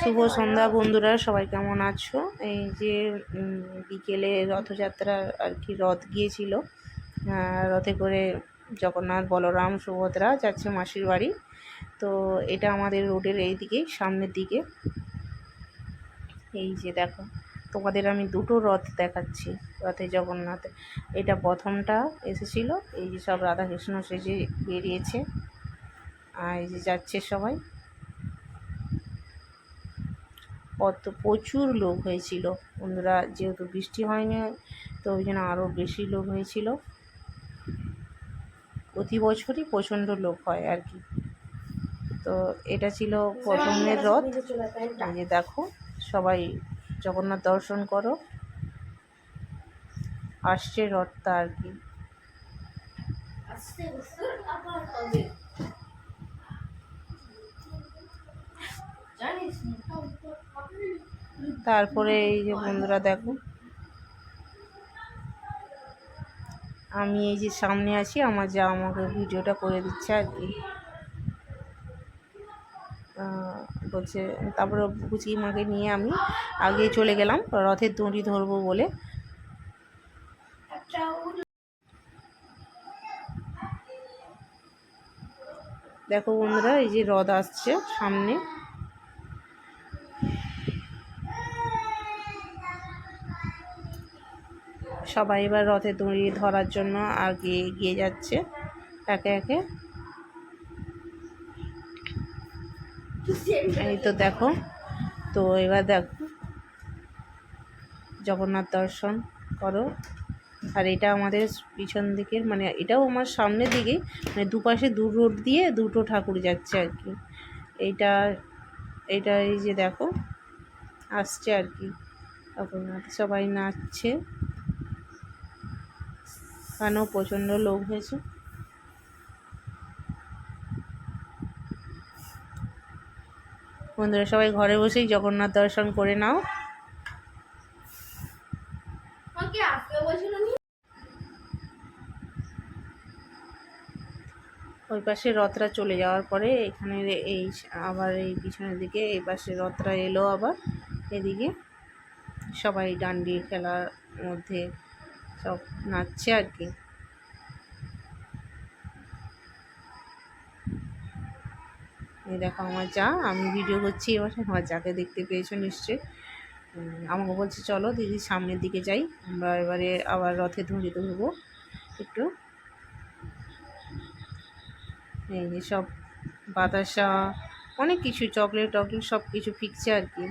শুভ সন্ধ্যা বন্ধুরা, সবাই কেমন আছো? এই যে বিকেলে রথযাত্রার আর কি রথ গিয়েছিল রথে করে জগন্নাথ, বলরাম, সুভদ্রা যাচ্ছে মাসির বাড়ি। তো এটা আমাদের রোডের এই দিকে সামনের দিকে। এই যে দেখো, তোমাদের আমি দুটো রথ দেখাচ্ছি, রথে জগন্নাথ। এটা প্রথমটা এসেছিল, এই যে সব রাধাকৃষ্ণ সেজে বেরিয়েছে। আর এই যে যাচ্ছে সবাই। কত প্রচুর লোক হয়েছিল। বন্ধুরা, যেহেতু বৃষ্টি হয়নি, তো ওই জন্য আরও বেশি লোক হয়েছিল। প্রতি বছরই প্রচণ্ড লোক হয় আর কি। তো এটা ছিল প্রথমের রথ। যে দেখো, সবাই জগন্নাথ দর্শন করো। আসছে রথটা আর কি। তারপরে এই যে বন্ধুরা দেখো। আমি এই যে সামনে আছি, আমার যা আমাকে ভিডিওটা করে দিচ্ছে আর কি। বলছে তারপরে কুচি মাকে নিয়ে আমি আগে চলে গেলাম, রথের দড়ি ধরবো বলে। দেখো বন্ধুরা, এই যে রথ আসছে সামনে। সবাই এবার রথে দড়ি ধরার জন্য আগে এগিয়ে যাচ্ছে একে একে। এই তো দেখো, তো এবার দেখো, জগন্নাথ দর্শন করো। আর এটা আমাদের পিছন দিকের মানে এটাও আমার সামনের দিকে মানে দুপাশে দু রোড দিয়ে দুটো ঠাকুর যাচ্ছে আর কি। এইটা এইটা এই যে দেখো, আসছে আর কি। সবাই নাচছে। কানেও প্রচণ্ড লোক হয়েছে। বন্ধুরা সবাই ঘরে বসেই জগন্নাথ দর্শন করে নাও। ওই পাশে রথটা চলে যাওয়ার পরে এখানে এই আবার এই পিছনের দিকে এই পাশে রথটা এলো আবার। এদিকে সবাই ডান্ডি খেলার মধ্যে সব নাচছে আর কি। দেখো আমার যা, আমি ভিডিও করছি, এবার আমার যাকে দেখতে পেয়েছ নিশ্চয়ই। আমাকে বলছে, চলো দিদি সামনের দিকে যাই, আমরা এবারে আবার রথে ধরে ধরবো একটু। এই সব বাতাসা, অনেক কিছু, চকলেট টকলেট সব কিছু ফিকছে আর কি।